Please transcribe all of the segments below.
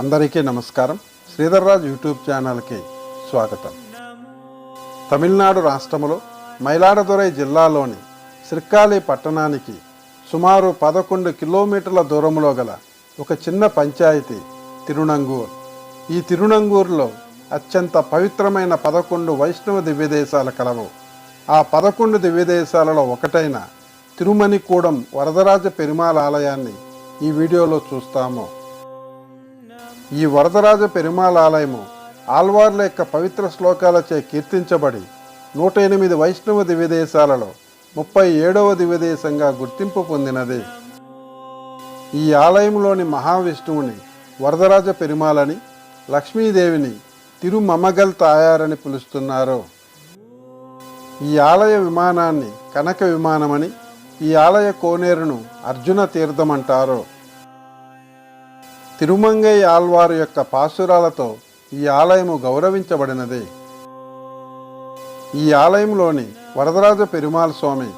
అందరికీ నమస్కారం. శ్రీధర్రాజ్ యూట్యూబ్ ఛానల్కి స్వాగతం. తమిళనాడు రాష్ట్రములో మైలాడదురై జిల్లాలోని శ్రీకాళి పట్టణానికి సుమారు పదకొండు కిలోమీటర్ల దూరంలో గల ఒక చిన్న పంచాయతీ తిరునంగూర్ ఈ తిరునంగూర్లో అత్యంత పవిత్రమైన పదకొండు వైష్ణవ దివ్యదేశాలు కలవు. ఆ పదకొండు దివ్యదేశాలలో ఒకటైన తిరుమణికూడం వరదరాజ పెరుమాళ ఆలయాన్ని ఈ వీడియోలో చూస్తాము. ఈ వరదరాజ పెరుమాల ఆలయము ఆల్వార్ల యొక్క పవిత్ర శ్లోకాలచే కీర్తించబడి నూట ఎనిమిది వైష్ణవ దివ్యదేశాలలో ముప్పై ఏడవ దివ్యదేశంగా గుర్తింపు పొందినది. ఈ ఆలయంలోని మహావిష్ణువుని వరదరాజ పెరుమాలని లక్ష్మీదేవిని తిరుమమగల్ తాయారని పిలుస్తున్నారు. ఈ ఆలయ విమానాన్ని కనక విమానమని ఈ ఆలయ కోనేరును అర్జున తీర్థం అంటారు తిరుమంగై ఆల్వారు యొక్క పాశురాలతో ఈ ఆలయము గౌరవించబడినది. ఈ ఆలయంలోని వరదరాజ పెరుమాళ్ స్వామి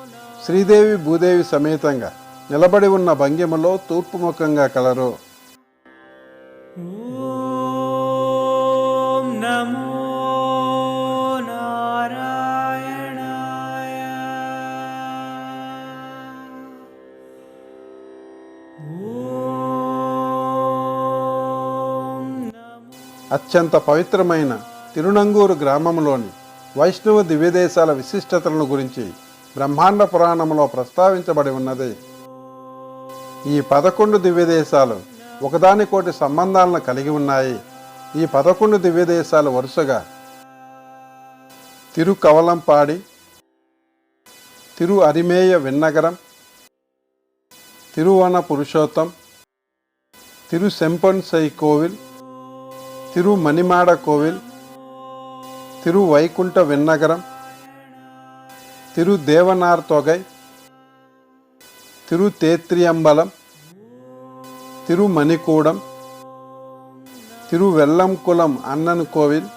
శ్రీదేవి భూదేవి సమేతంగా నిలబడి ఉన్న భంగిమలో తూర్పుముఖంగా కలరు. అత్యంత పవిత్రమైన తిరునంగూరు గ్రామంలోని వైష్ణవ దివ్యదేశాల విశిష్టతలను గురించి బ్రహ్మాండ పురాణంలో ప్రస్తావించబడి ఉన్నది. ఈ పదకొండు దివ్యదేశాలు ఒకదానికోటి సంబంధాలను కలిగి ఉన్నాయి. ఈ పదకొండు దివ్యదేశాలు వరుసగా తిరు కవలంపాడి తిరు అరిమేయ విన్నగరం తిరువన పురుషోత్తం తిరు సెంపన్ సై కోవిల్ తిరు మణిమాడ కోవిల్ తిరు వైకుంఠ విన్నగరం తిరు దేవనార్ తొగై తిరు తేత్రియంబలం తిరు మణికూడం తిరు వెల్లంకులం అన్నన్ కోవిల్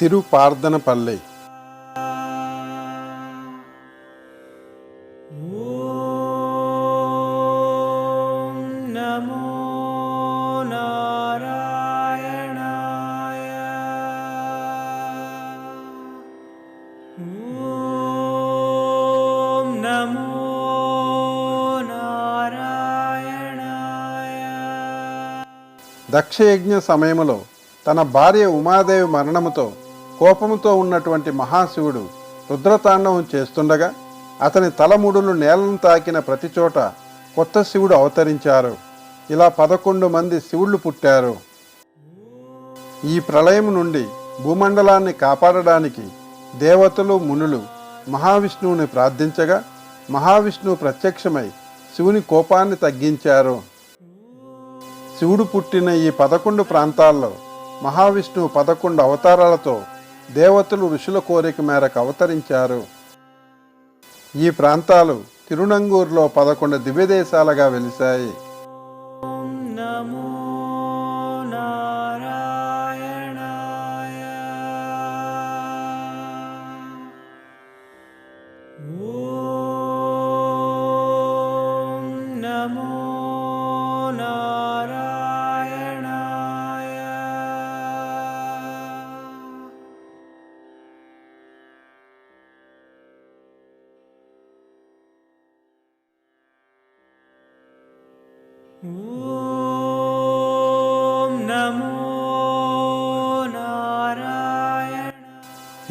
తిరు పార్దనపల్లి దక్షయజ్ఞ సమయములో తన భార్య ఉమాదేవి మరణముతో కోపముతో ఉన్నటువంటి మహాశివుడు రుద్రతాండవం చేస్తుండగా అతని తలముడులు నేలను తాకిన ప్రతి చోట కొత్త శివుడు అవతరించారు. ఇలా పదకొండు మంది శివుళ్ళు పుట్టారు. ఈ ప్రళయం నుండి భూమండలాన్ని కాపాడడానికి దేవతలు మునులు మహావిష్ణువుని ప్రార్థించగా మహావిష్ణువు ప్రత్యక్షమై శివుని కోపాన్ని తగ్గించారు. శివుడు పుట్టిన ఈ పదకొండు ప్రాంతాల్లో మహావిష్ణువు పదకొండు అవతారాలతో దేవతలు ఋషుల కోరిక మేరకు అవతరించారు. ఈ ప్రాంతాలు తిరునంగూరులో పదకొండు దివ్యదేశాలుగా వెలిశాయి.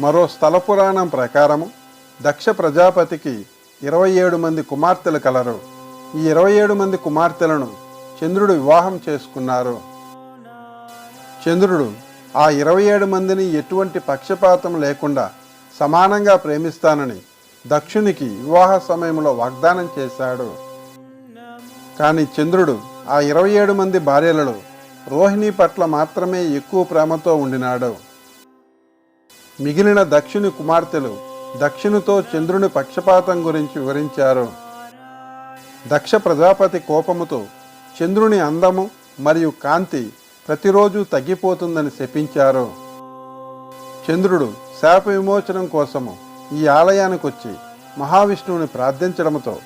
మరో స్థల పురాణం ప్రకారము దక్ష ప్రజాపతికి ఇరవై ఏడు మంది కుమార్తెలు కలరు. ఈ ఇరవై ఏడు మంది కుమార్తెలను చంద్రుడు వివాహం చేసుకున్నారు. చంద్రుడు ఆ ఇరవై ఏడు మందిని ఎటువంటి పక్షపాతం లేకుండా సమానంగా ప్రేమిస్తానని దక్షునికి వివాహ సమయంలో వాగ్దానం చేశాడు. కానీ చంద్రుడు ఆ ఇరవై ఏడు మంది భార్యలలో రోహిణి పట్ల మాత్రమే ఎక్కువ ప్రేమతో ఉండినాడు. మిగిలిన దక్షిణి కుమార్తెలు దక్షిణుతో చంద్రుని పక్షపాతం గురించి వివరించారు. దక్ష ప్రజాపతి కోపముతో చంద్రుని అందము మరియు కాంతి ప్రతిరోజు తగ్గిపోతుందని శపించారు. చంద్రుడు శాప విమోచనం కోసము ఈ ఆలయానికి వచ్చి మహావిష్ణువుని ప్రార్థించడంతో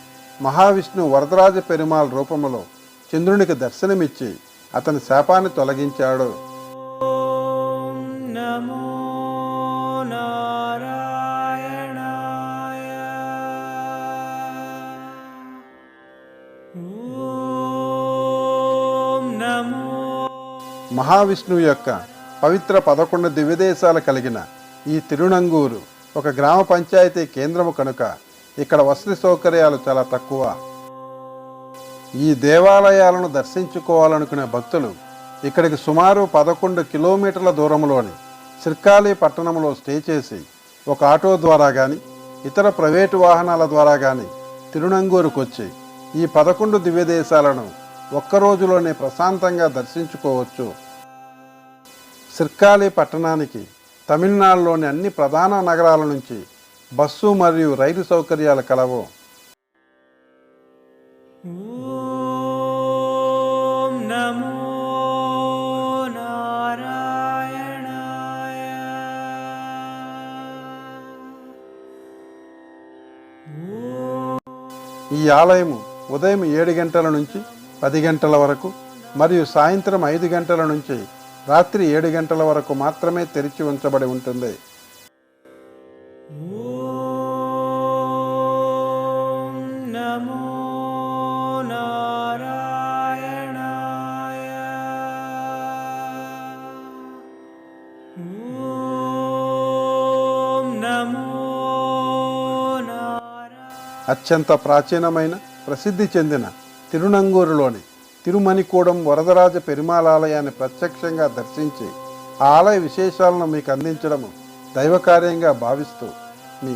మహావిష్ణు వరదరాజ పెరుమాళ్ రూపములో చంద్రునికి దర్శనమిచ్చి అతని శాపాన్ని తొలగించాడు. మహావిష్ణువు యొక్క పవిత్ర పదకొండు దివ్యదేశాలు కలిగిన ఈ తిరునంగూరు ఒక గ్రామ పంచాయతీ కేంద్రము కనుక ఇక్కడ వసతి సౌకర్యాలు చాలా తక్కువ. ఈ దేవాలయాలను దర్శించుకోవాలనుకునే భక్తులు ఇక్కడికి సుమారు పదకొండు కిలోమీటర్ల దూరంలోని సిర్కాలి పట్టణంలో స్టే చేసి ఒక ఆటో ద్వారా కానీ ఇతర ప్రైవేటు వాహనాల ద్వారా కానీ తిరునంగూరుకు వచ్చి ఈ పదకొండు దివ్యదేశాలను ఒక్క రోజులోనే ప్రశాంతంగా దర్శించుకోవచ్చు. సిర్కాలి పట్టణానికి తమిళనాడులోని అన్ని ప్రధాన నగరాల నుంచి బస్సు మరియు రైలు సౌకర్యాలు కలవు. ఈ ఆలయము ఉదయం ఏడు గంటల నుంచి పది గంటల వరకు మరియు సాయంత్రం ఐదు గంటల నుంచి రాత్రి ఏడు గంటల వరకు మాత్రమే తెరిచి ఉంచబడి ఉంటుంది. నమో అత్యంత ప్రాచీనమైన ప్రసిద్ధి చెందిన తిరునంగూరులోని తిరుమణికూడం వరదరాజ పెరుమాలాలయాన్ని ప్రత్యక్షంగా దర్శించి ఆ ఆలయ విశేషాలను మీకు అందించడము దైవకార్యంగా భావిస్తూ మీ